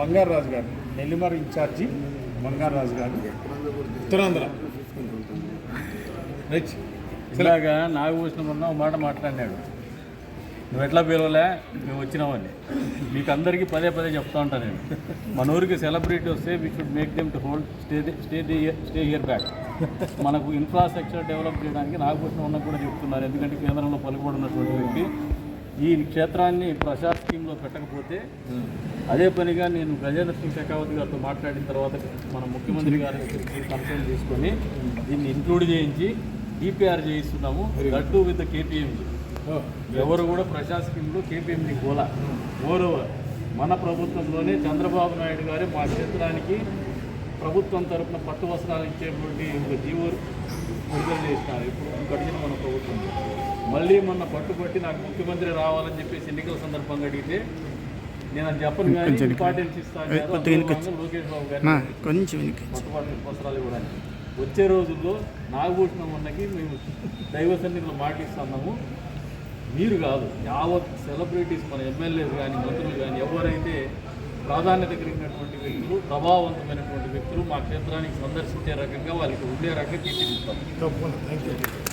బంగారాజు గారు Nellimarla incharge Bangaraju garu. Uttarandhra. Right. ఇలాగా నాగభూషణం ఉన్న ఒక మాట మాట్లాడినాడు. నువ్వు ఎట్లా పిలవలే? మేము వచ్చినామని మీకు అందరికీ పదే పదే చెప్తా ఉంటాను నేను. మన ఊరికి సెలబ్రిటీ వస్తే we should make them to hold stay stay stay year back మనకు ఇన్ఫ్రాస్ట్రక్చర్ డెవలప్ చేయడానికి నాగభూషణం ఉన్న కూడా చెప్తున్నారు. ఎందుకంటే కేంద్రంలో పలుకుబడినటువంటి వ్యక్తి. ఈ క్షేత్రాన్ని ప్రసాద్ స్కీమ్లో పెట్టకపోతే అదే పనిగా నేను గజేంద్ర సింగ్ షెకావత్ గారితో మాట్లాడిన తర్వాత మన ముఖ్యమంత్రి గారి కన్సల్ట్ తీసుకొని దీన్ని ఇంక్లూడ్ చేయించి డిపిఆర్ చేయిస్తున్నాము. That with KPMG. ఎవరు కూడా ప్రశాంత్ స్కీమ్లో కేపీఎంజీ గోల. ఓవర్ మన ప్రభుత్వంలోనే చంద్రబాబు నాయుడు గారు మా క్షేత్రానికి ప్రభుత్వం తరపున పట్టు వస్త్రాలు ఇచ్చేటువంటి ఒక జీవో విడుదల చేసినారు. ఇప్పుడు గడిచిన మళ్ళీ మొన్న పట్టుబట్టి నాకు ముఖ్యమంత్రి రావాలని చెప్పేసి ఎన్నికల సందర్భంగా అడిగితే నేను అది చెప్పను కానీ ఇంపార్టెన్స్ ఇస్తాను లోకేష్ బాబు కొంచెం వస్త్రాలు ఇవ్వడానికి. వచ్చే రోజుల్లో నాగభూషణం ఉన్నకి మేము దైవ సన్నిధిలో మాటిస్తున్నాము మీరు కాదు యావత్ సెలబ్రిటీస్ మన ఎమ్మెల్యేలు కానీ మంత్రులు కానీ ఎవరైతే ప్రాధాన్యత కలిగినటువంటి వ్యక్తులు ప్రభావవంతమైనటువంటి వ్యక్తులు మా క్షేత్రానికి సందర్శించే రకంగా వాళ్ళకి ఉండే రకంగా యూ